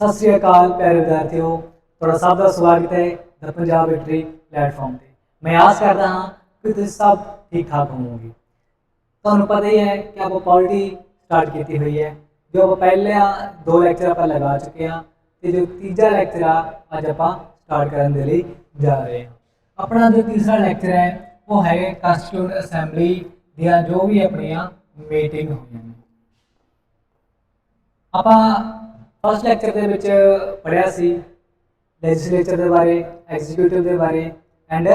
ਸਤਿ ਸ੍ਰੀ ਅਕਾਲ ਪਿਆਰੇ ਵਿਦਿਆਰਥੀਓ, ਤੁਹਾਡਾ ਸਭ ਦਾ ਸਵਾਗਤ ਹੈ ਦ ਪੰਜਾਬ ਵਿਕਟਰੀ ਪਲੇਟਫਾਰਮ ਤੇ। ਮੈਂ ਆਸ ਕਰਦਾ ਹਾਂ ਕਿ ਤੁਸੀਂ ਸਭ ਠੀਕ ਠਾਕ ਹੋਵੋਗੇ। ਤੁਹਾਨੂੰ ਪਤਾ ਹੀ ਹੈ ਕਿ ਆਪਾਂ ਪੋਲਿਟੀ ਸਟਾਰਟ ਕੀਤੀ ਹੋਈ ਹੈ, ਜੋ ਆਪਾਂ ਪਹਿਲਾਂ ਦੋ ਲੈਕਚਰ ਆਪਾਂ ਲਗਾ ਚੁੱਕੇ ਹਾਂ ਤੇ ਜੋ ਤੀਜਾ ਲੈਕਚਰ ਆ, ਅੱਜ ਆਪਾਂ ਸਟਾਰਟ ਕਰਨ ਦੇ ਲਈ ਜਾ ਰਹੇ ਹਾਂ। ਆਪਣਾ ਜੋ ਤੀਸਰਾ ਲੈਕਚਰ ਹੈ, ਉਹ ਹੈ ਕੰਸਟੀਟਿਊਟ ਅਸੈਂਬਲੀ ਦੀਆਂ ਜੋ ਵੀ ਆਪਣੀਆਂ ਮੀਟਿੰਗ ਹੋਈਆਂ ਨੇ। ਆਪਾਂ ਫਸਟ ਲੈਕਚਰ ਦੇ ਵਿੱਚ ਪੜਿਆ ਸੀ ਲੈਜਿਸਲੇਚਰ ਦੇ ਬਾਰੇ ਐਗਜ਼ੀਕਿਊਟਿਵ ਦੇ ਬਾਰੇ ਐਂਡ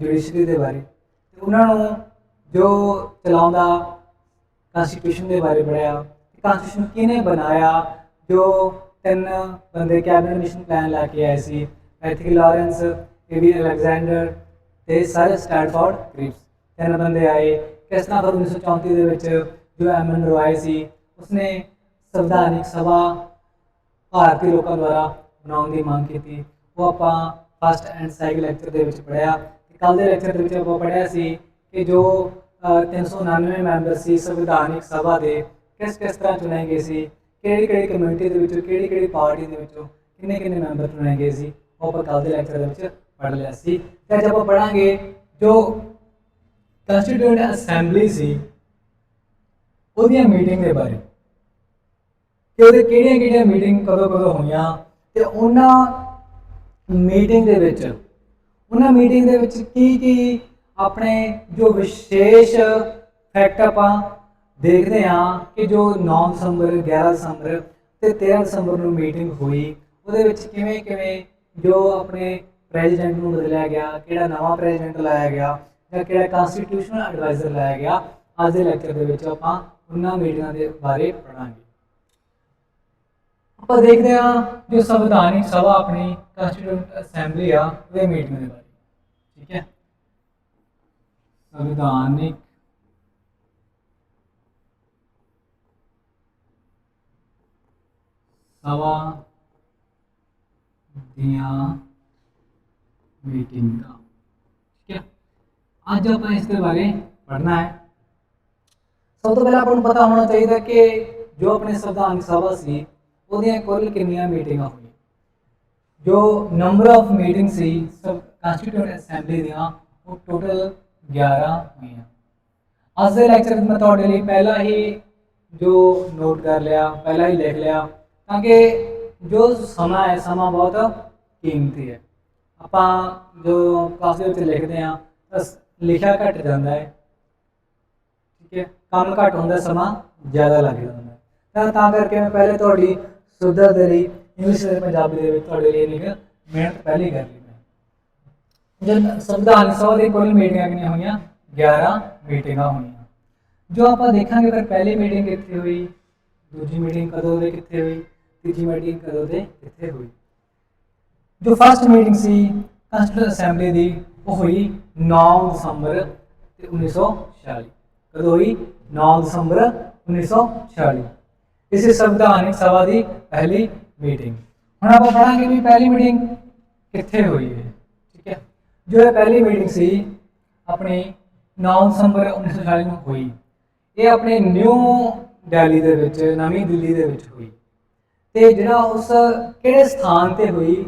ਜੁਡੀਸ਼ਰੀ ਦੇ ਬਾਰੇ। ਤੇ ਉਹਨਾਂ ਨੂੰ ਜੋ ਚਲਾਉਂਦਾ ਕਨਸਟੀਟਿਊਸ਼ਨ ਦੇ ਬਾਰੇ ਪੜਿਆ ਕਨਸਟੀਟਿਊਸ਼ਨ ਕਿਹਨੇ ਬਣਾਇਆ, ਜੋ ਤਿੰਨ ਬੰਦੇ ਕੈਬਨਿਟ ਮਿਸ਼ਨ ਪਲਾਨ ਲੈ ਕੇ ਆਏ ਸੀ Pethick Lawrence A V Alexander ਤੇ ਸਰ ਸਟੈਨਫੋਰਡ ਕ੍ਰਿਪਸ ਤਿੰਨ ਬੰਦੇ ਆਏ। ਕਿਸ ਤਰ੍ਹਾਂ ਫਿਰ 1934 ਦੇ ਵਿੱਚ ਜੋ ਐਮਨ ਰੋਏ ਸੀ, ਉਸਨੇ ਸੰਵਿਧਾਨਿਕ ਸਭਾ ਭਾਰਤੀ ਲੋਕਾਂ ਦੁਆਰਾ ਬਣਾਉਣ ਦੀ ਮੰਗ ਕੀਤੀ। ਉਹ ਆਪਾਂ ਫਸਟ ਐਂਡ ਸੈਕਿੰਡ ਲੈਕਚਰ ਦੇ ਵਿੱਚ ਪੜਿਆ ਤੇ ਕੱਲ ਦੇ ਲੈਕਚਰ ਦੇ ਵਿੱਚ ਆਪਾਂ ਪੜਿਆ ਸੀ ਕਿ ਜੋ ਅ, 399 ਮੈਂਬਰ ਸੀ ਸੰਵਿਧਾਨਿਕ ਸਭਾ ਦੇ ਕਿਸ ਕਿਸ ਤਰ੍ਹਾਂ ਚੁਣੇ ਗਏ ਸੀ ਕਿਹੜੀ ਕਿਹੜੀ ਕਮਿਊਨਿਟੀ ਦੇ ਵਿੱਚੋਂ ਕਿਹੜੀ ਕਿਹੜੀ ਪਾਰਟੀ ਦੇ ਵਿੱਚੋਂ ਕਿੰਨੇ ਕਿੰਨੇ ਮੈਂਬਰ ਚੁਣੇ ਗਏ ਸੀ ਉਹ ਆਪਾਂ ਕੱਲ ਦੇ ਲੈਕਚਰ ਦੇ ਵਿੱਚ ਪੜ੍ਹ ਲਿਆ ਸੀ। ਤੇ ਅੱਜ ਆਪਾਂ ਪੜਾਂਗੇ ਜੋ ਕੰਸਟੀਟਿਊਟ ਅਸੈਂਬਲੀ ਸੀ ਉਹਦੀਆਂ ਮੀਟਿੰਗ ਦੇ ਬਾਰੇ। ਕਿ ਉਹਦੇ ਕਿਹੜੀਆਂ ਕਿਹੜੀਆਂ ਮੀਟਿੰਗ ਕਦੋਂ ਕਦੋਂ ਹੋਈਆਂ ਤੇ ਉਹਨਾਂ ਮੀਟਿੰਗ ਦੇ ਵਿੱਚ, ਉਹਨਾਂ ਮੀਟਿੰਗ ਦੇ ਵਿੱਚ ਕੀ ਕੀ ਆਪਣੇ ਜੋ ਵਿਸ਼ੇਸ਼ ਫੈਕਟ ਆਪਾਂ ਦੇਖਦੇ ਹਾਂ ਕਿ ਜੋ 9 ਦਸੰਬਰ 11 ਦਸੰਬਰ ਤੇ 13 ਦਸੰਬਰ ਨੂੰ ਮੀਟਿੰਗ ਹੋਈ, ਉਹਦੇ ਵਿੱਚ ਕਿਵੇਂ ਕਿਵੇਂ ਜੋ ਆਪਣੇ ਪ੍ਰੈਜ਼ੀਡੈਂਟ ਨੂੰ ਬਦਲਿਆ ਗਿਆ, ਕਿਹੜਾ ਨਵਾਂ ਪ੍ਰੈਜ਼ੀਡੈਂਟ ਲਾਇਆ ਗਿਆ ਜਾਂ ਕਿਹੜਾ ਕਨਸਟੀਟਿਊਸ਼ਨਲ ਐਡਵਾਈਜ਼ਰ ਲਾਇਆ ਗਿਆ, ਅੱਜ ਦੇ ਲੈਕਚਰ ਦੇ ਵਿੱਚ ਆਪਾਂ ਉਹਨਾਂ ਮੀਟਿੰਗਾਂ ਦੇ ਬਾਰੇ ਪੜਾਂਗੇ ਆਪਾਂ ਦੇਖਦੇ ਹਾਂ ਜੋ ਸੰਵਿਧਾਨਿਕ ਸਭਾ ਆਪਣੀ ਕੰਸਟੀਟਿਊਟ ਅਸੈਂਬਲੀ ਆ, ਉਹਦੇ ਮੀਟਿੰਗ ਦੇ ਬਾਰੇ। ਠੀਕ ਹੈ? ਸੰਵਿਧਾਨਿਕ ਸਭਾ ਦੀਆਂ ਮੀਟਿੰਗਾਂ। ਠੀਕ ਹੈ? ਅੱਜ ਆਪਾਂ ਇਸ ਦੇ ਬਾਰੇ ਪੜ੍ਹਨਾ ਹੈ। ਸਭ ਤੋਂ ਪਹਿਲਾਂ ਆਪਾਂ ਨੂੰ ਪਤਾ ਹੋਣਾ ਚਾਹੀਦਾ ਕਿ ਜੋ ਆਪਣੇ ਸੰਵਿਧਾਨਕ ਸਭਾ ਸੀ ਉਹਦੀਆਂ ਕੁੱਲ ਕਿੰਨੀਆਂ ਮੀਟਿੰਗਾਂ ਹੋਈਆਂ? ਜੋ ਨੰਬਰ ਆਫ ਮੀਟਿੰਗ ਸੀ ਸਬ ਕੰਸਟੀਟਿਊਟ ਅਸੈਂਬਲੀ ਦੀਆਂ, ਉਹ ਟੋਟਲ 11 ਹੋਈਆਂ। ਅੱਜ ਦੇ ਲੈਕਚਰ ਮੈਂ ਤੁਹਾਡੇ ਲਈ ਪਹਿਲਾਂ ਹੀ ਜੋ ਨੋਟ ਕਰ ਲਿਆ, ਪਹਿਲਾਂ ਹੀ ਲਿਖ ਲਿਆ, ਤਾਂ ਕਿ ਜੋ ਸਮਾਂ ਹੈ, ਸਮਾਂ ਬਹੁਤ ਕੀਮਤੀ ਹੈ। ਆਪਾਂ ਜੋ ਕਲਾਸ ਦੇ ਵਿੱਚ ਲਿਖਦੇ ਹਾਂ, ਤਾਂ ਲਿਖਿਆ ਘੱਟ ਜਾਂਦਾ ਹੈ। ਠੀਕ ਹੈ? ਕੰਮ ਘੱਟ ਹੁੰਦਾ, ਸਮਾਂ ਜ਼ਿਆਦਾ ਲੱਗ ਜਾਂਦਾ ਤਾਂ ਤਾਂ ਕਰਕੇ ਮੈਂ ਪਹਿਲੇ ਤੁਹਾਡੀ ਸੁਵਿਧਾ ਦੇ ਲਈ ਇੰਗਲਿਸ਼ ਤੇ ਪੰਜਾਬੀ ਦੇ ਵਿੱਚ ਤੁਹਾਡੇ ਲਈ ਲਿਖ ਮਿਹਨਤ ਪਹਿਲੀ ਕਰ ਲਈ ਮੈਂ। ਜਦ ਸੰਵਿਧਾਨ ਸਭਾ ਦੀ ਕੁੱਲ ਮੀਟਿੰਗਾਂ ਕਿੰਨੀਆਂ ਹੋਈਆਂ 11 ਮੀਟਿੰਗਾਂ ਹੋਈਆਂ ਜੋ ਆਪਾਂ ਦੇਖਾਂਗੇ ਫਿਰ ਪਹਿਲੀ ਮੀਟਿੰਗ ਕਿੱਥੇ ਹੋਈ, ਦੂਜੀ ਮੀਟਿੰਗ ਕਦੋਂ ਦੇ ਕਿੱਥੇ ਹੋਈ, ਤੀਜੀ ਮੀਟਿੰਗ ਕਦੋਂ ਦੇ ਕਿੱਥੇ ਹੋਈ। ਜੋ ਫਸਟ ਮੀਟਿੰਗ ਸੀ ਕੰਸਟੀਟਿਊਟ ਅਸੈਂਬਲੀ ਦੀ, ਉਹ ਹੋਈ 9 ਦਸੰਬਰ ਤੇ 1946 ਕਦੋਂ ਹੋਈ? 9 ਦਸੰਬਰ 1946 ਇਸੇ ਸੰਵਿਧਾਨਿਕ ਸਭਾ ਦੀ ਪਹਿਲੀ ਮੀਟਿੰਗ ਹੁਣ ਆਪਾਂ ਪੜਾਂਗੇ ਵੀ ਪਹਿਲੀ ਮੀਟਿੰਗ ਕਿੱਥੇ ਹੋਈ ਹੈ, ਠੀਕ ਹੈ? ਜੋ ਇਹ ਪਹਿਲੀ ਮੀਟਿੰਗ ਸੀ, ਆਪਣੀ 9 ਦਸੰਬਰ 1946 ਨੂੰ ਹੋਈ। ਇਹ ਆਪਣੇ ਨਿਊ ਦਿੱਲੀ ਦੇ ਵਿੱਚ, ਨਵੀਂ ਦਿੱਲੀ ਦੇ ਵਿੱਚ ਹੋਈ। ਤੇ ਜਿਹੜਾ ਉਸ ਕਿਹੜੇ ਸਥਾਨ ਤੇ ਹੋਈ?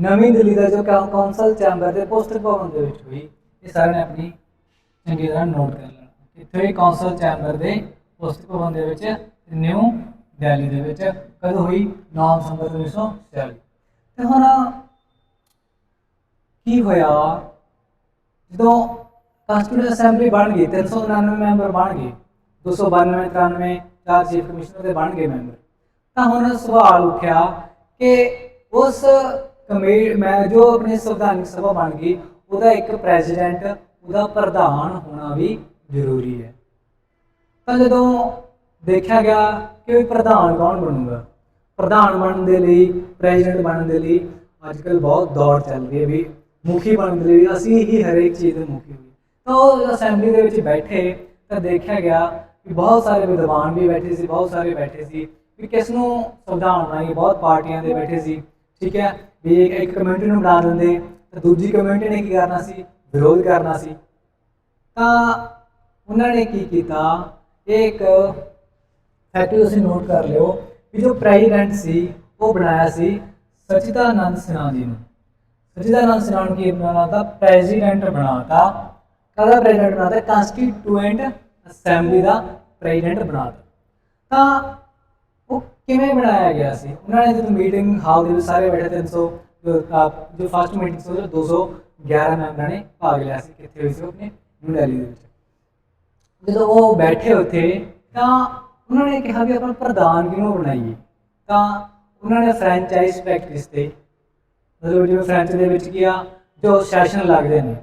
ਨਵੀਂ ਦਿੱਲੀ ਦਾ ਜੋ ਕੌ- ਕੌਂਸਲ ਚੈਂਬਰ ਦੇ ਪੁਸਤਕ ਭਵਨ ਦੇ ਵਿੱਚ ਹੋਈ। ਇਹ ਸਾਰਿਆਂ ਨੇ ਆਪਣੀ ਚੰਗੀ ਤਰ੍ਹਾਂ ਨੋਟ ਕਰ ਲੈਣਾ। ਇੱਥੇ ਹੀ ਕੌਂਸਲ ਚੈਂਬਰ ਦੇ ਪੁਸਤਕ ਭਵਨ ਦੇ ਵਿੱਚ ਨਿਊ ਦਿੱਲੀ ਦੇ ਵਿੱਚ ਕਦੋਂ ਹੋਈ? 9 ਦਸੰਬਰ 1946 ਤੇ ਹੁਣ ਕੀ ਹੋਇਆ? ਜਦੋਂ ਕੰਸਟੀਟਿਊਸ਼ਨ ਅਸੈਂਬਲੀ ਬਣ ਗਈ 399 ਮੈਂਬਰ ਬਣ ਗਏ 292 93 ਚਾਰ ਚੀਫ ਕਮਿਸ਼ਨਰ ਦੇ ਬਣ ਗਏ ਮੈਂਬਰ। ਤਾਂ ਹੁਣ ਸਵਾਲ ਉੱਠਿਆ ਕਿ ਉਸ ਕਮੇਟੀ ਮੈਂ ਜੋ ਆਪਣੀ ਸੰਵਿਧਾਨਕ ਸਭਾ ਬਣ ਗਈ, ਉਹਦਾ ਇੱਕ ਪ੍ਰੈਜ਼ੀਡੈਂਟ, ਉਹਦਾ ਪ੍ਰਧਾਨ ਹੋਣਾ ਵੀ ਜ਼ਰੂਰੀ ਹੈ। ਤਾਂ ਜਦੋਂ ਦੇਖਿਆ ਗਿਆ ਕਿ ਵੀ ਪ੍ਰਧਾਨ ਕੌਣ ਬਣੂਗਾ? ਪ੍ਰਧਾਨ ਬਣਨ ਦੇ ਲਈ ਪ੍ਰੈਜ਼ੀਡੈਂਟ ਬਣਨ ਦੇ ਲਈ ਅੱਜ ਅੱਜਕੱਲ ਬਹੁਤ ਦੌੜ ਚੱਲ ਰਹੀ ਹੈ ਵੀ ਮੁਖੀ ਬਣਨ ਦੇ ਲਈ ਅਸੀਂ ਹੀ ਹਰੇਕ ਚੀਜ਼ ਦੇ ਮੁਖੀ ਹੋਈਏ। ਤਾਂ ਉਹ ਅਸੈਂਬਲੀ ਦੇ ਵਿੱਚ ਬੈਠੇ, ਤਾਂ ਦੇਖਿਆ ਗਿਆ ਕਿ ਬਹੁਤ ਸਾਰੇ ਵਿਦਵਾਨ ਵੀ ਬੈਠੇ ਸੀ, ਬਹੁਤ ਸਾਰੇ ਬੈਠੇ ਸੀ ਵੀ ਕਿਸ ਨੂੰ ਸੰਵਿਧਾਨ ਬਣਾਈਏ ਬਹੁਤ ਪਾਰਟੀਆਂ ਦੇ ਬੈਠੇ ਸੀ। ਠੀਕ ਹੈ, ਵੀ ਇੱਕ ਇੱਕ ਕਮਿਊਨਿਟੀ ਨੂੰ ਬਣਾ ਦਿੰਦੇ, ਤਾਂ ਦੂਜੀ ਕਮਿਊਨਿਟੀ ਨੇ ਕੀ ਕਰਨਾ ਸੀ? ਵਿਰੋਧ ਕਰਨਾ ਸੀ। ਤਾਂ ਉਹਨਾਂ ਨੇ ਕੀ ਕੀਤਾ? ਇਹ ਇੱਕ ਫੈਕਟ ਤੁਸੀਂ ਨੋਟ ਕਰ ਲਿਓ ਵੀ ਜੋ ਪ੍ਰੈਜ਼ੀਡੈਂਟ ਸੀ, ਉਹ ਬਣਾਇਆ ਸੀ ਸਚਿਦਾਨੰਦ ਸਿਨਹਾ ਜੀ ਨੂੰ। ਸਚਿਦਾਨੰਦ ਸਿਨਹਾ ਨੂੰ ਕੀ ਬਣਾਤਾ ਪ੍ਰੈਜ਼ੀਡੈਂਟ ਬਣਾਤਾ। ਕਦਾ ਪ੍ਰੈਜ਼ੀਡੈਂਟ ਬਣਾਤਾ? ਕਨਸਟੀਟਿਊਐਂਟ ਅਸੈਂਬਲੀ ਦਾ ਪ੍ਰੈਜ਼ੀਡੈਂਟ ਬਣਾਤਾ। ਤਾਂ ਉਹ ਕਿਵੇਂ ਬਣਾਇਆ ਗਿਆ ਸੀ? ਉਹਨਾਂ ਨੇ ਜਦੋਂ ਮੀਟਿੰਗ ਹਾਲ ਦੇ ਵਿੱਚ ਸਾਰੇ ਬੈਠੇ 300 ਜੋ ਜੋ ਫਸਟ ਮੀਟਿੰਗ ਸੀ, ਉਹਦੇ 211 ਮੈਂਬਰਾਂ ਨੇ ਭਾਗ ਲਿਆ ਸੀ, ਕਿੱਥੇ ਹੋਈ ਸੀ ਉਹ ਆਪਣੇ, ਨਿਊ ਦਿੱਲੀ ਦੇ ਵਿੱਚ। ਜਦੋਂ ਉਹ ਬੈਠੇ ਉੱਥੇ, ਤਾਂ ਉਹਨਾਂ ਨੇ ਕਿਹਾ ਵੀ ਆਪਾਂ ਪ੍ਰਧਾਨ ਕਿਉਂ ਬਣਾਈਏ? ਤਾਂ ਉਹਨਾਂ ਨੇ ਫਰੈਂਚਾਈਜ਼ ਪ੍ਰੈਕਟਿਸ ਤੇ, ਮਤਲਬ ਜਿਵੇਂ ਫ੍ਰੈਂਚ ਦੇ ਵਿੱਚ ਕੀ ਆ ਜੋ ਸੈਸ਼ਨ ਲੱਗਦੇ ਨੇ।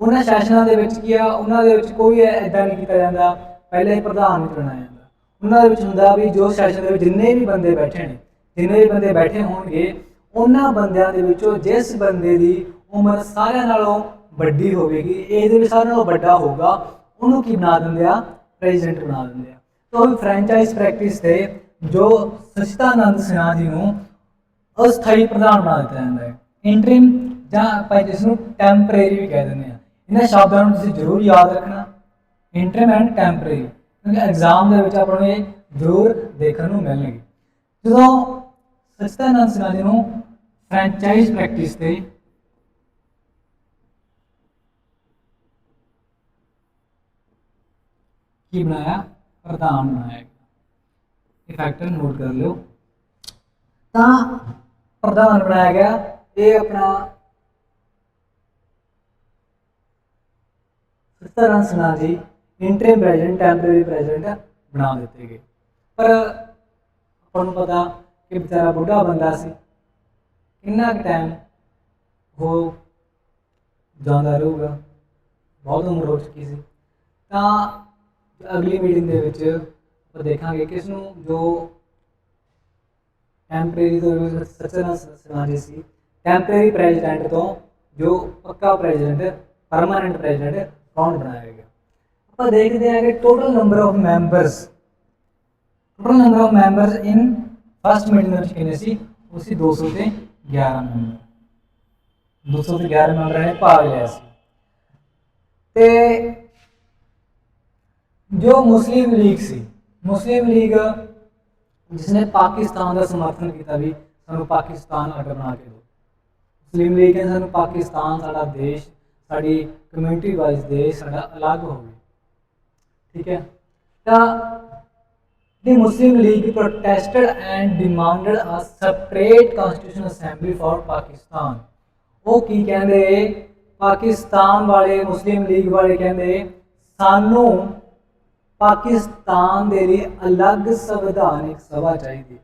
ਉਹਨਾਂ ਸੈਸ਼ਨਾਂ ਦੇ ਵਿੱਚ ਕੀ ਆ ਉਹਨਾਂ ਦੇ ਵਿੱਚ ਕੋਈ ਐਦਾਂ ਨਹੀਂ ਕੀਤਾ ਜਾਂਦਾ, ਪਹਿਲੇ ਹੀ ਪ੍ਰਧਾਨ ਨਹੀਂ ਚੁਣਿਆ ਜਾਂਦਾ। ਉਹਨਾਂ ਦੇ ਵਿੱਚ ਹੁੰਦਾ ਵੀ ਜੋ ਸੈਸ਼ਨ ਦੇ ਵਿੱਚ ਜਿੰਨੇ ਵੀ ਬੰਦੇ ਬੈਠੇ ਨੇ, ਜਿੰਨੇ ਵੀ ਬੰਦੇ ਬੈਠੇ ਹੋਣਗੇ, ਉਹਨਾਂ ਬੰਦਿਆਂ ਦੇ ਵਿੱਚੋਂ ਜਿਸ ਬੰਦੇ ਦੀ ਉਮਰ ਸਾਰਿਆਂ ਨਾਲੋਂ ਵੱਡੀ ਹੋਵੇਗੀ ਏਜ ਦੇ ਸਾਰਿਆਂ ਨਾਲੋਂ ਵੱਡਾ ਹੋਊਗਾ, ਉਹਨੂੰ ਕੀ ਬਣਾ ਦਿੰਦੇ ਆ? ਪ੍ਰੈਜ਼ੀਡੈਂਟ ਬਣਾ ਦਿੰਦੇ ਆ। ਤਾਂ ਉਹ ਫਰੈਂਚਾਈਜ਼ ਪ੍ਰੈਕਟਿਸ ਤੇ ਜੋ ਸਚਿਦਾਨੰਦ ਸਿਨਹਾ ਜੀ ਨੂੰ ਅਸਥਾਈ ਪ੍ਰਧਾਨ ਬਣਾ ਦਿੱਤਾ ਜਾਂਦਾ ਹੈ। ਇੰਟਰਿਮ ਜਾਂ ਆਪਾਂ ਜਿਸ ਨੂੰ ਟੈਂਪਰੇਰੀ ਵੀ ਕਹਿ ਦਿੰਦੇ ਆ। ਇਹਨਾਂ ਸ਼ਬਦਾਂ ਨੂੰ ਤੁਸੀਂ ਜ਼ਰੂਰ ਯਾਦ ਰੱਖਣਾ। ਇੰਟਰਿਮ ਐਂਡ ਟੈਂਪਰੇਰੀ ਕਿਉਂਕਿ ਐਗਜ਼ਾਮ ਦੇ ਵਿੱਚ ਆਪਾਂ ਨੂੰ ਇਹ ਜ਼ਰੂਰ ਦੇਖਣ ਨੂੰ ਮਿਲਣਗੇ। ਜਦੋਂ ਸਚਿਦਾਨੰਦ ਸਿਨਹਾ ਜੀ ਨੂੰ ਫਰੈਂਚਾਈਜ਼ ਪ੍ਰੈਕਟਿਸ ਤੇ ਕੀ ਬਣਾਇਆ? ਪ੍ਰਧਾਨ ਬਣਾਇਆ ਗਿਆ। ਇਹ ਫੈਕਟਰ ਨੋਟ ਕਰ ਲਿਓ। ਤਾਂ ਪ੍ਰਧਾਨ ਬਣਾਇਆ ਗਿਆ, ਇਹ ਆਪਣਾ ਸਤਰਨ ਸਿਨਹਾ ਜੀ ਇੰਟਰਿਮ ਪ੍ਰੈਜ਼ੀਡੈਂਟ ਟੈਂਪਰੇਰੀ ਪ੍ਰੈਜ਼ੀਡੈਂਟ ਬਣਾ ਦਿੱਤੇ ਗਏ। ਪਰ ਆਪਾਂ ਨੂੰ ਪਤਾ ਕਿ ਵਿਚਾਰਾ ਬੁੱਢਾ ਬੰਦਾ ਸੀ। ਕਿੰਨਾ ਕੁ ਟਾਈਮ ਉਹ ਜਾਂਦਾ ਰਹੂਗਾ? ਬਹੁਤ ਉਮਰ ਹੋ ਚੁੱਕੀ ਸੀ। ਤਾਂ ਅਗਲੀ ਮੀਟਿੰਗ ਦੇ ਵਿੱਚ ਆਪਾਂ ਦੇਖਾਂਗੇ ਕਿਸ ਨੂੰ ਜੋ ਟੈਂਪਰੇਰੀ ਤੋਂ ਸਚਨਾ ਸਨਾਜੀ ਸੀ ਟੈਂਪਰੇਰੀ ਪ੍ਰੈਜ਼ੀਡੈਂਟ ਤੋਂ ਜੋ ਪੱਕਾ ਪ੍ਰੈਜ਼ੀਡੈਂਟ ਪਰਮਾਨੈਂਟ ਪ੍ਰੈਜ਼ੀਡੈਂਟ ਕੌਣ ਬਣਾਇਆ ਗਿਆ ਆਪਾਂ ਦੇਖਦੇ ਹਾਂ ਕਿ total number of members total number of members in first meeting ਵਿੱਚ ਕਿੰਨੇ ਸੀ? ਉਹ ਸੀ 200 ਤੇ 11 ਮੈਂਬਰ 200 ਤੇ 11 ਮੈਂਬਰਾਂ ਨੇ ਭਾਗ ਲਿਆ ਸੀ। ਤੇ ਜੋ ਮੁਸਲਿਮ ਲੀਗ ਸੀ, ਮੁਸਲਿਮ ਲੀਗ ਜਿਸਨੇ ਪਾਕਿਸਤਾਨ ਦਾ ਸਮਰਥਨ ਕੀਤਾ ਵੀ ਸਾਨੂੰ ਪਾਕਿਸਤਾਨ ਅੱਡ ਬਣਾ ਕੇ ਦਿਓ। ਮੁਸਲਿਮ ਲੀਗ ਨੇ ਸਾਨੂੰ ਪਾਕਿਸਤਾਨ, ਸਾਡਾ ਦੇਸ਼, ਸਾਡੀ ਕਮਿਊਨਿਟੀ ਵਾਈਜ਼ ਦੇਸ਼, ਸਾਡਾ ਅਲੱਗ ਹੋਵੇ। ਠੀਕ ਹੈ? ਤਾਂ the Muslim League protested and demanded a separate constitutional assembly for Pakistan ਉਹ ਕੀ ਕਹਿੰਦੇ? ਪਾਕਿਸਤਾਨ ਵਾਲੇ, ਮੁਸਲਿਮ ਲੀਗ ਵਾਲੇ ਕਹਿੰਦੇ, ਸਾਨੂੰ ਪਾਕਿਸਤਾਨ ਦੇ ਲਈ ਅਲੱਗ ਸੰਵਿਧਾਨਿਕ ਸਭਾ ਚਾਹੀਦੀ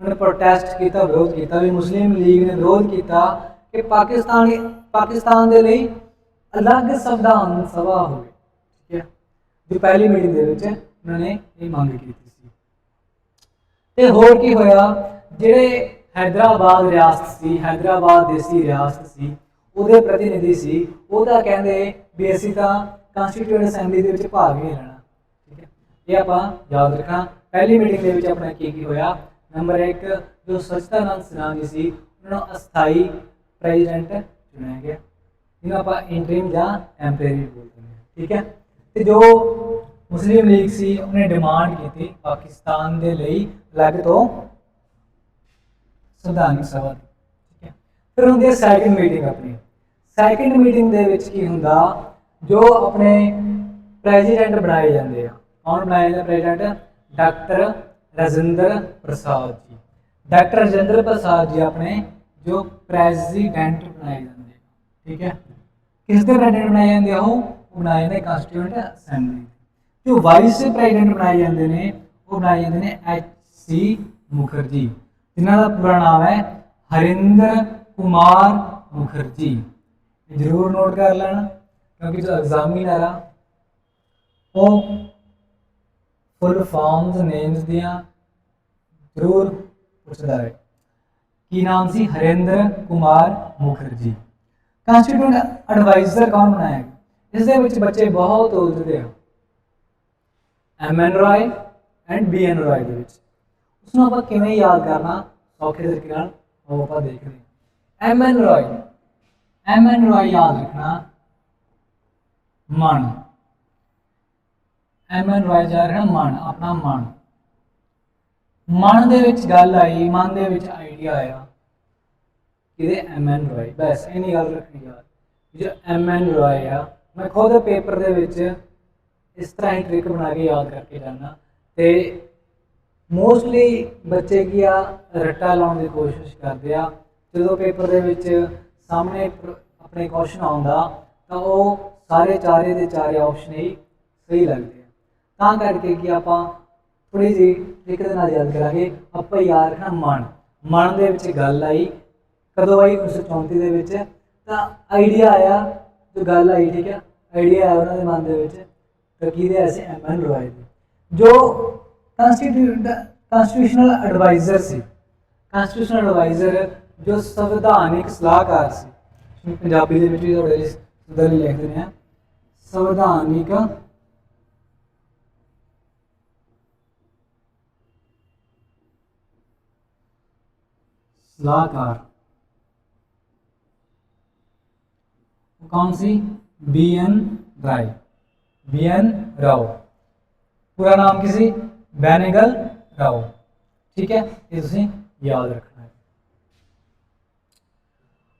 ਉਹਨੇ ਪ੍ਰੋਟੈਸਟ ਕੀਤਾ, ਵਿਰੋਧ ਕੀਤਾ ਵੀ ਮੁਸਲਿਮ ਲੀਗ ਨੇ ਵਿਰੋਧ ਕੀਤਾ ਕਿ ਪਾਕਿਸਤਾਨ ਪਾਕਿਸਤਾਨ ਦੇ ਲਈ ਅਲੱਗ ਸੰਵਿਧਾਨ ਸਭਾ ਹੋਵੇ। ਠੀਕ ਹੈ? ਜੋ ਪਹਿਲੀ ਮੀਟਿੰਗ ਦੇ ਵਿੱਚ ਉਹਨਾਂ ਨੇ ਇਹ ਮੰਗ ਕੀਤੀ ਸੀ। ਤੇ ਹੋਰ ਕੀ ਹੋਇਆ? ਜਿਹੜੇ ਹైదరాబాద్ ਰਿਆਸਤ ਸੀ ਹైదరాబాద్ ਦੇਸੀ ਰਿਆਸਤ ਸੀ, ਉਹਦੇ ਪ੍ਰਤੀਨਿਧੀ ਸੀ ਉਹਦਾ ਕਹਿੰਦੇ ਵੀ ਤਾਂ ਕਨਸਟੀਟਿਊਐਂਟ ਅਸੈਂਬਲੀ ਦੇ ਵਿੱਚ ਭਾਗ ਨਹੀਂ ਲੈਣਾ। ਠੀਕ ਹੈ? ਇਹ ਆਪਾਂ ਯਾਦ ਰੱਖਣਾ। ਪਹਿਲੀ ਮੀਟਿੰਗ ਦੇ ਵਿੱਚ ਆਪਣਾ ਕੀ ਕੀ ਹੋਇਆ? ਨੰਬਰ 1 ਜੋ ਸਚਿਦਾਨੰਦ ਸਿਨਹਾ ਜੀ ਸੀ, ਉਹਨਾਂ ਨੂੰ ਅਸਥਾਈ ਪ੍ਰੈਜ਼ੀਡੈਂਟ ਚੁਣਿਆ ਗਿਆ। ਇਹਨੂੰ ਆਪਾਂ ਇੰਟਰਿਮ ਜਾਂ ਟੈਂਪਰੇਰੀ ਬੋਲਦੇ ਹਾਂ। ਠੀਕ ਹੈ? ਤੇ ਜੋ ਮੁਸਲਿਮ ਲੀਗ ਸੀ, ਉਹਨੇ ਡਿਮਾਂਡ ਕੀਤੀ ਪਾਕਿਸਤਾਨ ਦੇ ਲਈ ਅਲੱਗ ਤੋਂ ਸੰਵਿਧਾਨਕ ਸਭਾ ਦੀ। ਠੀਕ ਹੈ? ਫਿਰ ਹੁੰਦੀ ਹੈ ਸੈਕਿੰਡ ਮੀਟਿੰਗ ਆਪਣੀ। ਸੈਕਿੰਡ ਮੀਟਿੰਗ ਦੇ ਵਿੱਚ ਕੀ ਹੁੰਦਾ? ਜੋ ਆਪਣੇ ਪ੍ਰੈਜ਼ੀਡੈਂਟ ਬਣਾਏ ਜਾਂਦੇ ਆ। ਕੌਣ ਬਣਾਏ ਜਾਂਦੇ president? Doctor Rajinder Prasad ji. Doctor Rajinder Prasad ji ਆਪਣੇ ਜੋ ਪ੍ਰੈਜ਼ੀਡੈਂਟ ਬਣਾਏ ਜਾਂਦੇ ਆ। ਠੀਕ ਹੈ? ਕਿਸ ਦੇ ਪ੍ਰੈਜ਼ੀਡੈਂਟ ਬਣਾਏ ਜਾਂਦੇ ਆ ਉਹ? ਉਹ ਬਣਾਏ ਜਾਂਦੇ ਕਨਸਟੀਟਿਊਐਂਟ ਅਸੈਂਬਲੀ ਜੋ ਵਾਈਸ ਪ੍ਰੈਜ਼ੀਡੈਂਟ ਬਣਾਏ ਜਾਂਦੇ ਨੇ, ਉਹ ਬਣਾਏ ਜਾਂਦੇ ਨੇ ਐਚ ਸੀ ਮੁਖਰਜੀ ਜਿਨ੍ਹਾਂ ਦਾ ਪੂਰਾ ਨਾਮ ਹੈ ਹਰਿੰਦਰ ਕੁਮਾਰ ਮੁਖਰਜੀ। ਜ਼ਰੂਰ ਨੋਟ ਕਰ ਲੈਣਾ। ਕਿਉਂਕਿ ਜੋ ਐਗਜ਼ਾਮੀਨਰ ਆ ਉਹ ਫੁੱਲ ਫਾਰਮਸ ਨੇਮਸ ਦੀਆਂ ਜ਼ਰੂਰ ਪੁੱਛਦਾ ਹੈ ਕੀ ਨਾਮ ਸੀ? ਹਰਿੰਦਰ ਕੁਮਾਰ ਮੁਖਰਜੀ। ਕਨਸਟੀਟਿਊਟ ਐਡਵਾਈਜ਼ਰ ਕੌਣ ਬਣਾਇਆ ਇਸ ਦੇ ਵਿੱਚ ਬੱਚੇ ਬਹੁਤ ਉਲਝਦੇ ਆ। M N Roy and B N Roy ਦੇ ਵਿੱਚ। ਉਸ ਨੂੰ ਆਪਾਂ ਕਿਵੇਂ ਯਾਦ ਕਰਨਾ? ਸੌਖੇ ਤਰੀਕੇ ਨਾਲ ਉਹ ਆਪਾਂ ਦੇਖਦੇ ਹਾਂ। ਐਮ ਐਨ ਰਾਏ ਐਮ ਐਨ ਰਾਏ ਯਾਦ ਰੱਖਣਾ। ਮਨ। ਐਮ ਐਨ ਰਾਏ ਜਾ ਰਿਹਾ ਮਨ, ਆਪਣਾ ਮਨ। ਮਨ ਦੇ ਵਿੱਚ ਗੱਲ ਆਈ, ਮਨ ਦੇ ਵਿੱਚ ਆਈਡੀਆ ਆਇਆ ਕਿਹਦੇ ਐਮ ਐਨ ਰੋਏ ਬਸ ਇੰਨੀ ਗੱਲ ਰੱਖਣੀ ਯਾਦ ਜੋ ਐਮ ਐਨ ਰੋਏ ਆ ਮੈਂ ਖੁਦ ਪੇਪਰ ਦੇ ਵਿੱਚ ਇਸ ਤਰ੍ਹਾਂ ਹੀ ਟ੍ਰਿਕ ਬਣਾ ਕੇ ਯਾਦ ਕਰਕੇ ਜਾਣਾ ਤੇ ਮੋਸਟਲੀ ਬੱਚੇ ਕੀ ਆ, ਰੱਟਾ ਲਾਉਣ ਦੀ ਕੋਸ਼ਿਸ਼ ਕਰਦੇ ਆ। ਜਦੋਂ ਪੇਪਰ ਦੇ ਵਿੱਚ ਸਾਹਮਣੇ ਆਪਣੇ ਕੁਐਸਚਨ ਆਉਂਦਾ, ਤਾਂ ਉਹ ਸਾਰੇ ਚਾਰੇ ਦੇ ਚਾਰੇ ਆਪਸ਼ਨ ਹੀ ਸਹੀ ਲੱਗਦੇ ਆ। ਤਾਂ ਕਰਕੇ ਕਿ ਆਪਾਂ ਥੋੜੀ ਜਿਹੀ ਤਰੀਕੇ ਦੇ ਨਾਲ ਯਾਦ ਕਰਾਂਗੇ, ਆਪਾਂ ਯਾਦ ਰੱਖਣਾ ਮਨ। ਮਨ ਦੇ ਵਿੱਚ ਗੱਲ ਆਈ, ਕਦੋਂ ਆਈ? 1934 ਦੇ ਵਿੱਚ। ਤਾਂ ਆਈਡੀਆ ਆਇਆ, ਜੋ ਗੱਲ ਆਈ, ਠੀਕ ਹੈ? ਆਈਡੀਆ ਆਇਆ ਉਹਨਾਂ ਦੇ ਮਨ ਦੇ ਵਿੱਚ, ਤਾਂ ਦੇ ਐਸੇ ਐਮ ਐਨ ਰੋਏ ਦੇ। ਜੋ ਕਨਸਟੀਟਿਊਸ਼ਨਲ ਐਡਵਾਈਜ਼ਰ ਸੀ। ਕਨਸਟੀਟਿਊਸ਼ਨਲ ਐਡਵਾਈਜ਼ਰ ਜੋ ਸੰਵਿਧਾਨਿਕ ਸਲਾਹਕਾਰ ਸੀ। ਪੰਜਾਬੀ ਦੇ ਵਿੱਚ ਵੀ ਤੁਹਾਡੇ ਲਈ ਸੁਧਰ ਲਈ ਲਿਖ संवैधानिक सलाहकार। कौन सी B N Roy. B N Rau. पूरा नाम किसी? बैनेगल राव। ठीक है, ये याद रखना है।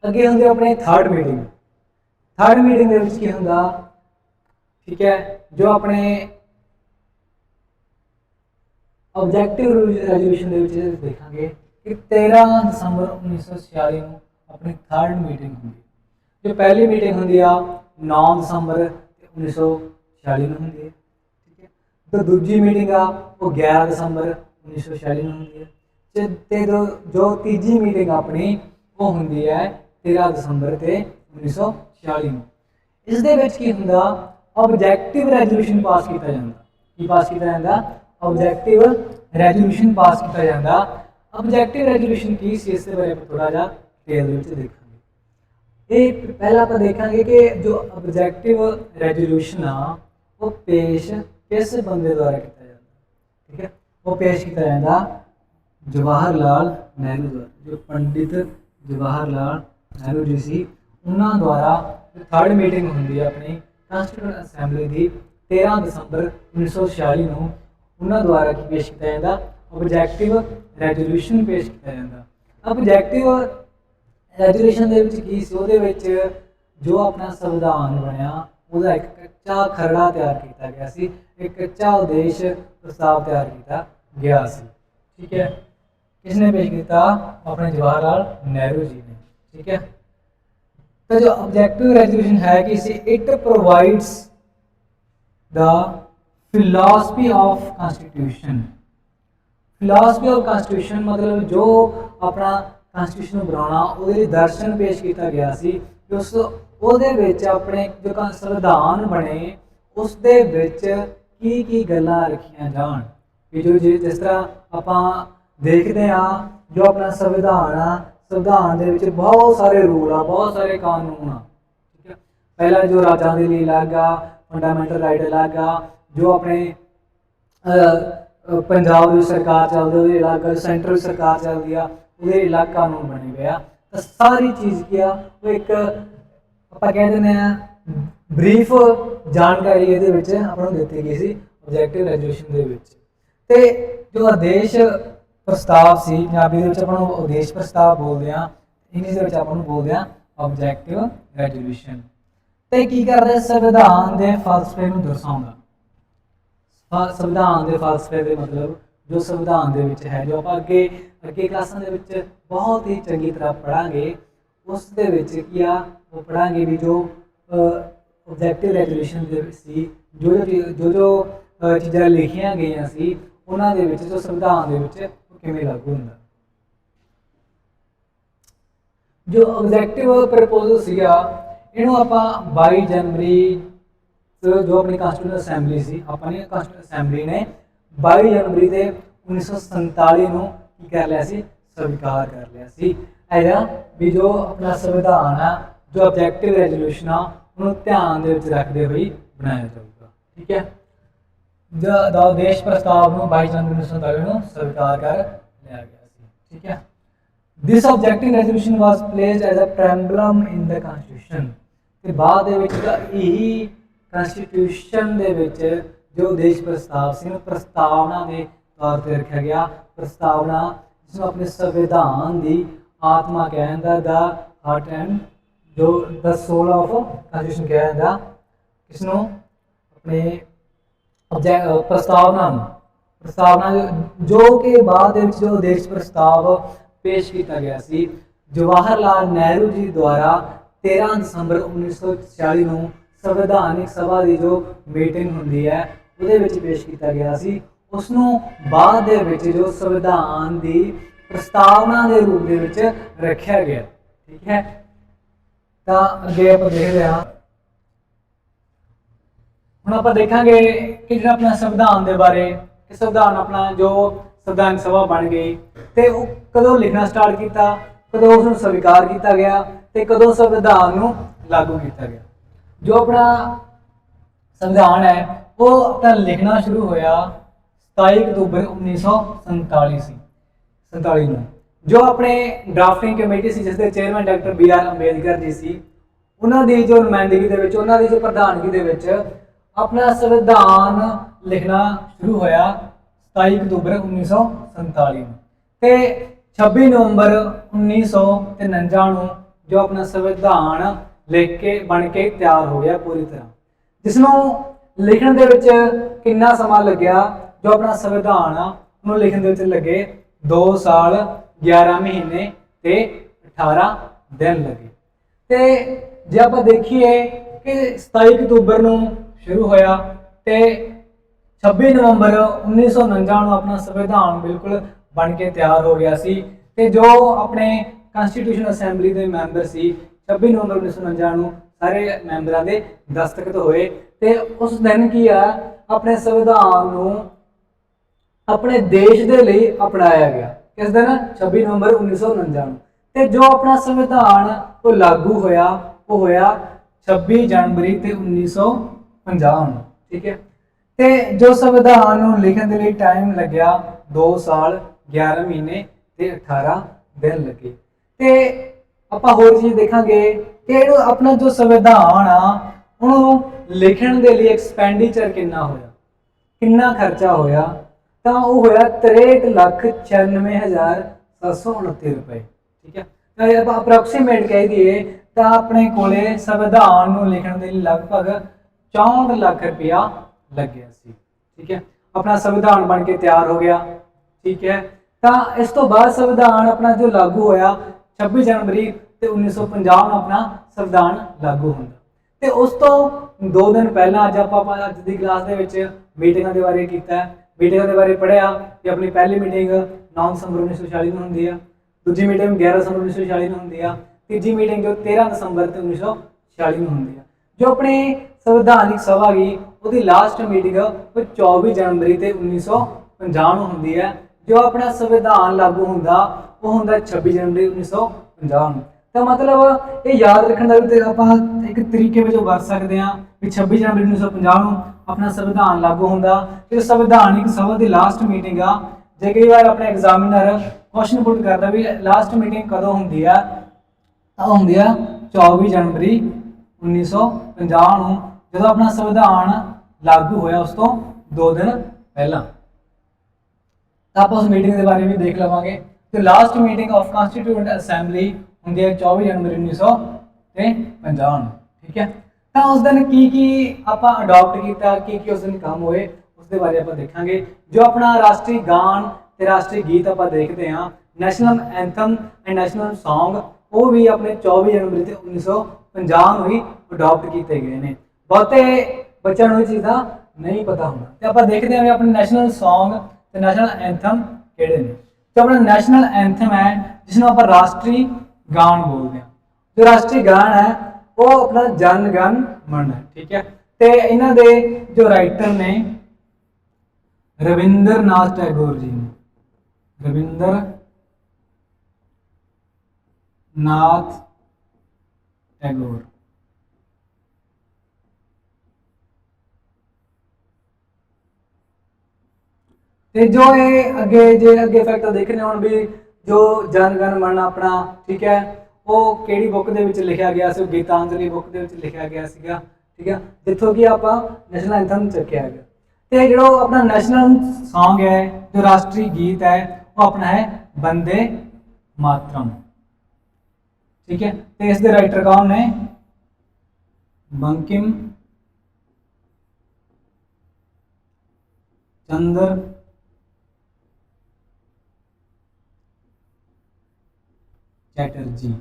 अगे होंगे अपने थर्ड मीटिंग थर्ड मीटिंग के होंगे ਠੀਕ ਹੈ? ਜੋ ਆਪਣੇ ਆਬਜੈਕਟਿਵ ਰੈਜ਼ੋਲੂਸ਼ਨ ਦੇ ਵਿੱਚ ਦੇਖਾਂਗੇ ਕਿ 13 ਦਸੰਬਰ 1946 ਨੂੰ ਆਪਣੀ ਥਰਡ ਮੀਟਿੰਗ ਹੁੰਦੀ ਜੋ ਪਹਿਲੀ ਮੀਟਿੰਗ ਹੁੰਦੀ ਆ 9 ਦਸੰਬਰ ਤੇ 1946 ਨੂੰ ਹੁੰਦੀ ਹੈ। ਠੀਕ ਹੈ? ਤੇ ਦੂਜੀ ਮੀਟਿੰਗ ਆ, ਉਹ 11 ਦਸੰਬਰ 1946 ਨੂੰ ਹੁੰਦੀ ਹੈ। ਤੇ ਤੇ ਜੋ ਜੋ ਤੀਜੀ ਮੀਟਿੰਗ ਆਪਣੀ, ਉਹ ਹੁੰਦੀ ਹੈ 13 ਦਸੰਬਰ ਤੇ 1946 ਨੂੰ। ਇਸ ਦੇ ਵਿੱਚ ਕੀ ਹੁੰਦਾ? ਆਬਜੈਕਟਿਵ ਰੈਜ਼ੋਲੂਸ਼ਨ ਪਾਸ ਕੀਤਾ ਜਾਂਦਾ। ਕੀ ਪਾਸ ਕੀਤਾ ਜਾਂਦਾ? ਆਬਜੈਕਟਿਵ ਰੈਜ਼ੋਲੂਸ਼ਨ ਪਾਸ ਕੀਤਾ ਜਾਂਦਾ। ਆਬਜੈਕਟਿਵ ਰੈਜ਼ੋਲੂਸ਼ਨ ਕੀ ਸੀ? ਇਸ ਦੇ ਬਾਰੇ ਆਪਾਂ ਥੋੜਾ ਜਿਹਾ ਡਿਟੇਲ ਵਿੱਚ ਦੇਖਾਂਗੇ। ਇਹ ਪਹਿਲਾਂ ਆਪਾਂ ਦੇਖਾਂਗੇ ਕਿ ਜੋ ਆਬਜੈਕਟਿਵ ਰੈਜ਼ੋਲੂਸ਼ਨ ਆ, ਉਹ ਪੇਸ਼ ਕਿਸ ਬੰਦੇ ਦੁਆਰਾ ਕੀਤਾ ਜਾਂਦਾ? ਠੀਕ ਹੈ? ਉਹ ਪੇਸ਼ ਕੀਤਾ ਜਾਂਦਾ ਜਵਾਹਰ ਲਾਲ ਨਹਿਰੂ ਦੁਆਰਾ। ਜੋ ਪੰਡਿਤ ਜਵਾਹਰ ਲਾਲ ਨਹਿਰੂ ਜੀ ਸੀ, ਉਹਨਾਂ ਦੁਆਰਾ। ਥਰਡ ਮੀਟਿੰਗ ਹੁੰਦੀ ਹੈ ਆਪਣੀ। ਕਾਂਸਟੀਟਿਊਸ਼ਨ ਅਸੈਂਬਲੀ ਦੀ 13 ਦਸੰਬਰ 1946 ਨੂੰ ਉਹਨਾਂ ਦੁਆਰਾ ਕੀ ਪੇਸ਼ ਕੀਤਾ ਜਾਂਦਾ? ਆਬਜੈਕਟਿਵ ਰੈਜ਼ੋਲੂਸ਼ਨ ਪੇਸ਼ ਕੀਤਾ ਜਾਂਦਾ। ਆਬਜੈਕਟਿਵ ਰੈਜ਼ੋਲੂਸ਼ਨ ਦੇ ਵਿੱਚ ਕੀ ਸੀ? ਉਹਦੇ ਵਿੱਚ ਜੋ ਆਪਣਾ ਸੰਵਿਧਾਨ ਬਣਿਆ, ਉਹਦਾ ਇੱਕ ਕੱਚਾ ਖਰੜਾ ਤਿਆਰ ਕੀਤਾ ਗਿਆ ਸੀ। ਇੱਕ ਕੱਚਾ ਉਦੇਸ਼ ਪ੍ਰਸਤਾਵ ਤਿਆਰ ਕੀਤਾ ਗਿਆ ਸੀ। ਠੀਕ ਹੈ? ਕਿਸਨੇ ਪੇਸ਼ ਕੀਤਾ? ਆਪਣੇ ਜਵਾਹਰ ਲਾਲ ਨਹਿਰੂ ਜੀ ਨੇ। ਠੀਕ ਹੈ? ਤਾਂ ਜੋ ਆਬਜੈਕਟਿਵ ਰੈਜ਼ੋਲੂਸ਼ਨ ਹੈ ਕਿ ਸੀ it provides the philosophy of constitution philosophy of constitution ਮਤਲਬ ਜੋ ਆਪਣਾ constitution ਬਣਾਉਣਾ, ਉਹਦੇ ਲਈ ਦਰਸ਼ਨ ਪੇਸ਼ ਕੀਤਾ ਗਿਆ ਸੀ। ਉਸ ਉਹਦੇ ਵਿੱਚ ਆਪਣੇ ਜੋ ਕੰ- ਸੰਵਿਧਾਨ ਬਣੇ ਉਸ ਦੇ ਵਿੱਚ ਕੀ ਕੀ ਗੱਲਾਂ ਰੱਖੀਆਂ ਜਾਣ। ਕਿ ਜੋ ਜਿਸ ਤਰ੍ਹਾਂ ਆਪਾਂ ਦੇਖਦੇ ਆ ਜੋ ਆਪਣਾ ਸੰਵਿਧਾਨ ਆ ਸੰਵਿਧਾਨ ਦੇ ਵਿੱਚ ਬਹੁਤ ਸਾਰੇ ਰੂਲ ਆ, ਬਹੁਤ ਸਾਰੇ ਕਾਨੂੰਨ ਆ, ਠੀਕ ਹੈ ਪਹਿਲਾਂ ਜੋ ਰਾਜਾਂ ਦੇ ਲਈ ਅਲੱਗ ਆ ਫੰਡਾਮੈਂਟਲ ਰਾਈਟ ਅਲੱਗ ਆ, ਜੋ ਆਪਣੇ ਪੰਜਾਬ ਦੀ ਸਰਕਾਰ ਚੱਲਦੀ, ਉਹਦੇ ਅਲੱਗ ਸੈਂਟਰਲ ਸਰਕਾਰ ਚੱਲਦੀ ਆ, ਉਹਦੇ ਅਲੱਗ ਕਾਨੂੰਨ ਬਣੇ ਹੋਏ ਆ। ਤਾਂ ਸਾਰੀ ਚੀਜ਼ ਕੀ ਆ, ਉਹ ਇੱਕ ਆਪਾਂ ਕਹਿ ਦਿੰਦੇ ਆ, ਬਰੀਫ ਜਾਣਕਾਰੀ ਇਹਦੇ ਵਿੱਚ ਆਪਾਂ ਨੂੰ ਦਿੱਤੀ ਗਈ ਸੀ ਆਬਜੈਕਟਿਵ ਰੈਜ਼ੋਲੂਸ਼ਨ ਦੇ ਵਿੱਚ। ਤੇ ਜੋ ਆਦੇਸ਼ ਪ੍ਰਸਤਾਵ ਸੀ, ਪੰਜਾਬੀ ਦੇ ਵਿੱਚ ਆਪਾਂ ਨੂੰ ਉਦੇਸ਼ ਪ੍ਰਸਤਾਵ ਬੋਲਦੇ ਆ ਇੰਗਲਿਸ਼ ਦੇ ਵਿੱਚ ਆਪਾਂ ਨੂੰ ਬੋਲਦੇ ਆ ਆਬਜੈਕਟਿਵ ਰੈਜ਼ੋਲੂਸ਼ਨ ਤੇ ਕੀ ਕਰਦਾ ਹੈ? ਸੰਵਿਧਾਨ ਦੇ ਫਲਸਫੇ ਨੂੰ ਦਰਸਾਉਂਦਾ ਸੰਵਿਧਾਨ ਦੇ ਫਲਸਫੇ ਦੇ ਮਤਲਬ ਜੋ ਸੰਵਿਧਾਨ ਦੇ ਵਿੱਚ ਹੈ, ਜੋ ਆਪਾਂ ਅੱਗੇ ਅੱਗੇ ਕਲਾਸਾਂ ਦੇ ਵਿੱਚ ਬਹੁਤ ਹੀ ਚੰਗੀ ਤਰ੍ਹਾਂ ਪੜਾਂਗੇ ਉਸ ਦੇ ਵਿੱਚ ਕੀ ਆ, ਉਹ ਪੜਾਂਗੇ ਵੀ ਜੋ ਆਬਜੈਕਟਿਵ ਰੈਜ਼ੋਲੂਸ਼ਨ ਦੇ ਸੀ, ਜੋ ਜੋ ਜੋ ਚੀਜ਼ਾਂ ਲਿਖੀਆਂ ਗਈਆਂ ਸੀ, ਉਹਨਾਂ ਦੇ ਵਿੱਚ, ਜੋ ਸੰਵਿਧਾਨ ਦੇ ਵਿੱਚ ਕਿਵੇਂ ਲਾਗੂ ਹੁੰਦਾ? ਜੋ ਆਬਜੈਕਟਿਵ ਪ੍ਰਪੋਜ਼ਲ ਸੀਗਾ, ਇਹਨੂੰ ਆਪਾਂ 22 ਜਨਵਰੀ ਜੋ ਆਪਣੀ ਕਾਂਸਟੀਟਿਊਸ਼ਨ ਅਸੈਂਬਲੀ ਸੀ ਆਪਣੀ ਕਾਂਸਟੀਟਿਊਸ਼ਨ ਅਸੈਂਬਲੀ ਨੇ 22 ਜਨਵਰੀ ਦੇ 1947 ਨੂੰ ਕੀ ਕਰ ਲਿਆ ਸੀ? ਸਵੀਕਾਰ ਕਰ ਲਿਆ ਸੀ। ਇਹਦਾ ਵੀ ਜੋ ਆਪਣਾ ਸੰਵਿਧਾਨ ਆ, ਜੋ ਆਬਜੈਕਟਿਵ ਰੈਜ਼ੋਲੂਸ਼ਨ ਆ, ਉਹਨੂੰ ਧਿਆਨ ਦੇ ਵਿੱਚ ਰੱਖਦੇ ਹੋਏ ਬਣਾਇਆ ਜਾਊਗਾ। ਠੀਕ ਹੈ? ਦਾ ਉਦੇਸ਼ ਪ੍ਰਸਤਾਵ ਨੂੰ 22 ਜਨਵਰੀ 1947 ਨੂੰ ਸਵੀਕਾਰ ਕਰ ਲਿਆ ਗਿਆ ਸੀ। ਠੀਕ ਹੈ? This objective resolution was placed as a preamblum in the constitution ਤੇ ਬਾਅਦ ਦੇ ਵਿੱਚ ਇਹੀ constitution ਦੇ ਵਿੱਚ ਜੋ ਉਦੇਸ਼ ਪ੍ਰਸਤਾਵ ਸੀ ਉਹਨੂੰ ਪ੍ਰਸਤਾਵਨਾ ਦੇ ਤੌਰ ਤੇ ਰੱਖਿਆ ਗਿਆ। ਪ੍ਰਸਤਾਵਨਾ ਜਿਸ ਨੂੰ ਆਪਣੇ ਸੰਵਿਧਾਨ ਦੀ ਆਤਮਾ ਕਹਿੰਦਾ ਦਾ ਹਾਰਟ ਐਂਡ ਜੋ ਦਾ ਸੋਲ ਆਫ ਕੰਸਟੀਟਿਊਸ਼ਨ ਕਹਿੰਦਾ ਕਿਸ ਨੂੰ ਆਪਣੇ ਪ੍ਰਸਤਾਵਨਾ ਨੂੰ। ਪ੍ਰਸਤਾਵਨਾ ਜੋ- ਕਿ ਬਾਅਦ ਦੇ ਵਿੱਚ ਜੋ ਦੇਸ਼ ਪ੍ਰਸਤਾਵ ਪੇਸ਼ ਕੀਤਾ ਗਿਆ ਸੀ, ਜਵਾਹਰ ਲਾਲ ਨਹਿਰੂ ਜੀ ਦੁਆਰਾ 13 ਦਸੰਬਰ 1946 ਨੂੰ ਸੰਵਿਧਾਨਿਕ ਸਭਾ ਦੀ ਜੋ ਮੀਟਿੰਗ ਹੁੰਦੀ ਹੈ, ਉਹਦੇ ਵਿੱਚ ਪੇਸ਼ ਕੀਤਾ ਗਿਆ ਸੀ। ਉਸ ਨੂੰ ਬਾਅਦ ਦੇ ਵਿੱਚ ਜੋ ਸੰਵਿਧਾਨ ਦੀ ਪ੍ਰਸਤਾਵਨਾ ਦੇ ਰੂਪ ਦੇ ਵਿੱਚ ਰੱਖਿਆ ਗਿਆ। ਠੀਕ ਹੈ? ਤਾਂ ਅੱਗੇ ਆਪਾਂ ਦੇਖਦੇ ਹਾਂ। ਹੁਣ ਆਪਾਂ ਦੇਖਾਂਗੇ ਕਿ ਜਿਹੜਾ ਆਪਣਾ ਸੰਵਿਧਾਨ ਦੇ ਬਾਰੇ, ਕਿ ਸੰਵਿਧਾਨ ਆਪਣਾ ਜੋ ਸੰਵਿਧਾਨ ਸਭਾ ਬਣ ਗਈ, ਤੇ ਉਹ ਕਦੋਂ ਲਿਖਣਾ ਸਟਾਰਟ ਕੀਤਾ, ਕਦੋਂ ਉਸ ਨੂੰ ਸਵੀਕਾਰ ਕੀਤਾ ਗਿਆ, ਤੇ ਕਦੋਂ ਸੰਵਿਧਾਨ ਨੂੰ ਲਾਗੂ ਕੀਤਾ ਗਿਆ। ਜੋ ਆਪਣਾ ਸੰਵਿਧਾਨ ਹੈ, ਉਹ ਆਪਣਾ ਲਿਖਣਾ ਸ਼ੁਰੂ ਹੋਇਆ 27 ਅਕਤੂਬਰ 1947 ਸੀ 47 ਨੂੰ। ਜੋ ਆਪਣੇ ਡਰਾਫਟਿੰਗ ਕਮੇਟੀ ਸੀ ਜਿਸ ਦੇ chairman doctor B R Ambedkar ji ਸੀ, ਉਹਨਾਂ ਦੀ ਜੋ ਨੁਮਾਇੰਦਗੀ ਦੇ ਵਿੱਚ, ਉਹਨਾਂ ਦੀ ਜੋ ਪ੍ਰਧਾਨਗੀ ਦੇ ਵਿੱਚ ਆਪਣਾ ਸੰਵਿਧਾਨ ਲਿਖਣਾ ਸ਼ੁਰੂ ਹੋਇਆ 27 ਅਕਤੂਬਰ 1947 ਨੂੰ। ਤੇ 26 ਨਵੰਬਰ 1953 ਨੂੰ ਜੋ ਆਪਣਾ ਸੰਵਿਧਾਨ ਲਿਖ ਕੇ, ਬਣ ਕੇ ਤਿਆਰ ਹੋ ਗਿਆ ਪੂਰੀ ਤਰ੍ਹਾਂ। ਜਿਸ ਨੂੰ ਲਿਖਣ ਦੇ ਵਿੱਚ ਕਿੰਨਾ ਸਮਾਂ ਲੱਗਿਆ, ਜੋ ਆਪਣਾ ਸੰਵਿਧਾਨ ਆ ਉਹਨੂੰ ਲਿਖਣ ਦੇ ਵਿੱਚ ਲੱਗੇ 2 ਸਾਲ 11 ਮਹੀਨੇ ਤੇ 18 ਦਿਨ ਲੱਗੇ। ਤੇ ਜੇ ਆਪਾਂ ਦੇਖੀਏ ਕਿ 27 ਅਕਤੂਬਰ ਨੂੰ ਸ਼ੁਰੂ ਹੋਇਆ ਤੇ 26 ਨਵੰਬਰ 1949 ਨੂੰ ਆਪਣਾ ਸੰਵਿਧਾਨ ਬਿਲਕੁਲ ਬਣ ਕੇ ਤਿਆਰ ਹੋ ਗਿਆ ਸੀ ਤੇ ਜੋ ਆਪਣੇ ਕਨਸਟੀਟਿਊਸ਼ਨ ਅਸੈਂਬਲੀ ਦੇ ਮੈਂਬਰ ਸੀ 26 ਨਵੰਬਰ 1949 ਨੂੰ ਸਾਰੇ ਮੈਂਬਰਾਂ ਦੇ ਦਸਤਖਤ ਹੋਏ ਤੇ ਉਸ ਦਿਨ ਕੀ ਆ, ਆਪਣੇ ਸੰਵਿਧਾਨ ਨੂੰ ਆਪਣੇ ਦੇਸ਼ ਦੇ ਲਈ ਅਪਣਾਇਆ ਗਿਆ। ਕਿਸ ਦਿਨ? 26 ਨਵੰਬਰ 1949 ਨੂੰ। ਤੇ ਜੋ ਆਪਣਾ ਸੰਵਿਧਾਨ ਉਹ ਲਾਗੂ ਹੋਇਆ, ਉਹ ਹੋਇਆ 26 ਜਨਵਰੀ ਤੇ 1950 ਨੂੰ ਠੀਕ ਹੈ? ਤੇ ਜੋ ਸੰਵਿਧਾਨ ਨੂੰ ਲਿਖਣ ਦੇ ਲਈ ਟਾਈਮ ਲੱਗਿਆ 2 ਸਾਲ 11 ਮਹੀਨੇ ਤੇ 18 ਦਿਨ ਲੱਗੇ। ਤੇ ਆਪਾਂ ਹੋਰ ਚੀਜ਼ ਦੇਖਾਂਗੇ ਕਿ ਇਹਨੂੰ ਆਪਣਾ ਜੋ ਸੰਵਿਧਾਨ ਆ ਉਹਨੂੰ ਲਿਖਣ ਦੇ ਲਈ ਐਕਸਪੈਂਡੀਚਰ ਕਿੰਨਾ ਹੋਇਆ? ਕਿੰਨਾ ਖਰਚਾ ਹੋਇਆ? ਤਾਂ ਉਹ ਹੋਇਆ 63,96,729 ਰੁਪਏ ਠੀਕ ਹੈ? ਤਾਂ ਇਹ ਆਪਾਂ ਅਪਰੋਕਸੀਮੇਟ ਕਹਿ ਦਈਏ ਤਾਂ ਆਪਣੇ ਕੋਲੇ ਸੰਵਿਧਾਨ ਨੂੰ ਲਿਖਣ ਦੇ ਲਈ ਲਗਭਗ 64 ਲੱਖ ਰੁਪਇਆ ਲੱਗਿਆ ਸੀ। ਠੀਕ ਹੈ? ਆਪਣਾ ਸੰਵਿਧਾਨ ਬਣ ਕੇ ਤਿਆਰ ਹੋ ਗਿਆ। ਠੀਕ ਹੈ? ਤਾਂ ਇਸ ਤੋਂ ਬਾਅਦ ਸੰਵਿਧਾਨ ਆਪਣਾ ਜੋ ਲਾਗੂ ਹੋਇਆ 26 ਜਨਵਰੀ ਤੇ 1950 ਨੂੰ ਆਪਣਾ ਸੰਵਿਧਾਨ ਲਾਗੂ ਹੁੰਦਾ। ਤੇ ਉਸ ਤੋਂ 2 ਦਿਨ ਪਹਿਲਾਂ ਅੱਜ ਆਪਾਂ ਆਪਾਂ ਅੱਜ ਦੀ ਕਲਾਸ ਦੇ ਵਿੱਚ ਮੀਟਿੰਗਾਂ ਦੇ ਬਾਰੇ ਕੀਤਾ ਮੀਟਿੰਗਾਂ ਦੇ ਬਾਰੇ ਪੜ੍ਹਿਆ ਕਿ ਆਪਣੀ ਪਹਿਲੀ ਮੀਟਿੰਗ 9 ਦਸੰਬਰ 1946 ਨੂੰ ਹੁੰਦੀ ਆ। ਦੂਜੀ ਮੀਟਿੰਗ 11 ਦਸੰਬਰ 1946 ਨੂੰ ਹੁੰਦੀ ਆ। ਤੀਜੀ ਮੀਟਿੰਗ ਜੋ 13 ਦਸੰਬਰ ਤੇ 1946 ਨੂੰ ਹੁੰਦੀ ਆ। ਜੋ ਆਪਣੇ ਸੰਵਿਧਾਨਿਕ ਸਭਾ ਗਈ। ਉਹਦੀ ਲਾਸਟ ਮੀਟਿੰਗ ਉਹ 24 ਜਨਵਰੀ ਤੇ 1950 ਨੂੰ ਹੁੰਦੀ ਹੈ। ਜੋ ਆਪਣਾ ਸੰਵਿਧਾਨ ਲਾਗੂ ਹੁੰਦਾ, ਉਹ ਹੁੰਦਾ 26 ਜਨਵਰੀ 1950 ਨੂੰ। ਤਾਂ ਮਤਲਬ ਇਹ ਯਾਦ ਰੱਖਣ ਦਾ ਵੀ ਆਪਾਂ ਇੱਕ ਤਰੀਕੇ ਵਜੋਂ ਵਰਤ ਸਕਦੇ ਹਾਂ ਵੀ 26 ਜਨਵਰੀ 1950 ਨੂੰ ਆਪਣਾ ਸੰਵਿਧਾਨ ਲਾਗੂ ਹੁੰਦਾ। ਫਿਰ ਸੰਵਿਧਾਨਿਕ ਸਭਾ ਦੀ ਲਾਸਟ ਮੀਟਿੰਗ ਆ ਜੇ ਕਈ ਵਾਰ ਆਪਣਾ ਐਗਜ਼ਾਮੀਨਰ ਕੁਐਸਚਨ ਪੁੱਟ ਕਰਦਾ ਵੀ ਲਾਸਟ ਮੀਟਿੰਗ ਕਦੋਂ ਹੁੰਦੀ ਆ, ਤਾਂ ਉਹ ਹੁੰਦੀ ਆ 24 ਜਨਵਰੀ 1950 ਨੂੰ। ਜਦੋਂ ਆਪਣਾ ਸੰਵਿਧਾਨ ਲਾਗੂ ਹੋਇਆ ਉਸ ਤੋਂ 2 ਦਿਨ ਪਹਿਲਾਂ, ਤਾਂ ਆਪਾਂ ਉਸ ਮੀਟਿੰਗ ਦੇ ਬਾਰੇ ਵੀ ਦੇਖ ਲਵਾਂਗੇ। ਤੇ last meeting of constituent assembly ਹੁੰਦੀ ਹੈ 24 ਜਨਵਰੀ 1950 ਨੂੰ ਠੀਕ ਹੈ? ਤਾਂ ਉਸ ਦਿਨ ਕੀ ਕੀ ਆਪਾਂ ਅਡਾਪਟ ਕੀਤਾ, ਕੀ ਕੀ ਉਸ ਦਿਨ ਕੰਮ ਹੋਏ, ਉਸ ਦੇ ਬਾਰੇ ਆਪਾਂ ਦੇਖਾਂਗੇ। ਜੋ ਆਪਣਾ ਰਾਸ਼ਟਰੀ ਗਾਨ ਤੇ ਰਾਸ਼ਟਰੀ ਗੀਤ ਆਪਾਂ ਦੇਖਦੇ ਹਾਂ national anthem and national Song, ਉਹ ਵੀ ਆਪਣੇ 24 ਜਨਵਰੀ ਤੇ 1950 ਨੂੰ ਹੀ ਅਡਾਪਟ ਕੀਤੇ ਗਏ ਨੇ। ਬਹੁਤੇ ਬੱਚਿਆਂ ਨੂੰ ਇਹ ਚੀਜ਼ਾਂ ਨਹੀਂ ਪਤਾ ਹੁੰਦਾ। ਤੇ ਆਪਾਂ ਦੇਖਦੇ ਹਾਂ ਵੀ ਆਪਣੇ ਨੈਸ਼ਨਲ Song ਤੇ ਨੈਸ਼ਨਲ ਐਂਥਮ ਕਿਹੜੇ ਨੇ। ਤੇ ਆਪਣਾ ਨੈਸ਼ਨਲ ਐਂਥਮ ਹੈ ਜਿਸ ਨੂੰ ਆਪਾਂ ਰਾਸ਼ਟਰੀ ਗਾਣ ਬੋਲਦੇ ਹਾਂ। ਜੋ ਰਾਸ਼ਟਰੀ ਗਾਣ ਹੈ, ਉਹ ਆਪਣਾ ਜਨ ਗਣ ਮਨ ਹੈ, ਠੀਕ ਹੈ। ਤੇ ਇਹਨਾਂ ਦੇ ਜੋ ਰਾਈਟਰ ਨੇ, ਰਵਿੰਦਰਨਾਥ ਟੈਗੋਰ ਜੀ ਨੇ। ਰਵਿੰਦਰ ਨਾਥ ਟੈਗੋਰ। ਤੇ ਜੋ ਇਹ ਅੱਗੇ ਜੇ ਅੱਗੇ ਫੈਕਟ ਦੇਖਣੇ ਹੋਣ ਵੀ ਜੋ ਜਨ ਗਨ ਮਨ ਆਪਣਾ, ਠੀਕ ਹੈ, ਉਹ ਕਿਹੜੀ ਬੁੱਕ ਦੇ ਵਿੱਚ ਲਿਖਿਆ ਗਿਆ ਸੀ? ਗੀਤਾਂਜਲੀ ਬੁੱਕ ਦੇ ਵਿੱਚ ਲਿਖਿਆ ਗਿਆ ਸੀਗਾ, ਠੀਕ ਹੈ, ਜਿੱਥੋਂ ਕਿ ਆਪਾਂ ਨੈਸ਼ਨਲ ਐਂਥਮ ਚੱਕਿਆ ਗਿਆ ਤੇ ਜਿਹੜਾ ਆਪਣਾ ਨੈਸ਼ਨਲ Song ਹੈ, ਜੋ ਰਾਸ਼ਟਰੀ ਗੀਤ ਹੈ, ਉਹ ਆਪਣਾ ਹੈ ਬੰਦੇ ਮਾਤਰਮ। ਠੀਕ ਹੈ, ਤੇ ਇਸ ਦੇ ਰਾਈਟਰ ਕੌਣ ਨੇ? ਬੰਕਿਮ ਚੰਦਰ ਚੈਟਰਜੀ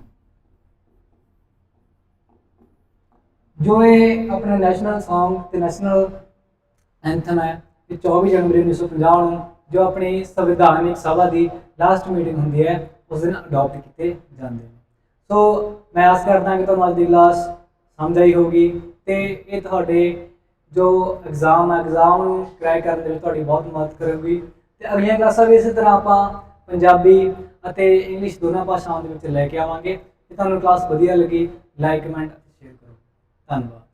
ਜੋ। ਇਹ ਆਪਣਾ ਨੈਸ਼ਨਲ Song ਤੇ ਨੈਸ਼ਨਲ ਐਂਥਮ ਹੈ, ਇਹ 24 ਜਨਵਰੀ 1950 ਨੂੰ ਜੋ ਆਪਣੀ ਸੰਵਿਧਾਨਿਕ ਸਭਾ ਦੀ ਲਾਸਟ ਮੀਟਿੰਗ ਹੁੰਦੀ ਹੈ, ਉਸ ਦਿਨ ਅਡਾਪਟ ਕੀਤੇ ਜਾਂਦੇ ਨੇ। ਸੋ ਮੈਂ ਆਸ ਕਰਦਾ ਕਿ ਤੁਹਾਨੂੰ ਅੱਜ ਦੀ ਕਲਾਸ ਸਮਝ ਆਈ ਹੋਗੀ ਤੇ ਇਹ ਤੁਹਾਡੇ ਜੋ ਐਗਜ਼ਾਮ ਹੈ ਐਗਜ਼ਾਮ ਨੂੰ ਕਰੈਕ ਕਰਨ ਦੇ ਵਿੱਚ ਤੁਹਾਡੀ ਬਹੁਤ ਮਦਦ ਕਰੇਗੀ। ਤੇ ਅਗਲੀਆਂ ਕਲਾਸਾਂ ਵੀ ਇਸੇ ਤਰ੍ਹਾਂ ਆਪਾਂ ਪੰਜਾਬੀ ਅਤੇ ਇੰਗਲਿਸ਼ ਦੋਨਾਂ ਭਾਸ਼ਾਵਾਂ ਦੇ ਵਿੱਚ ਲੈ ਕੇ ਆਵਾਂਗੇ। ਜੇ ਤੁਹਾਨੂੰ ਕਲਾਸ ਵਧੀਆ ਲੱਗੀ ਲਾਈਕ ਕਮੈਂਟ ਅਤੇ ਸ਼ੇਅਰ ਕਰੋ। ਧੰਨਵਾਦ।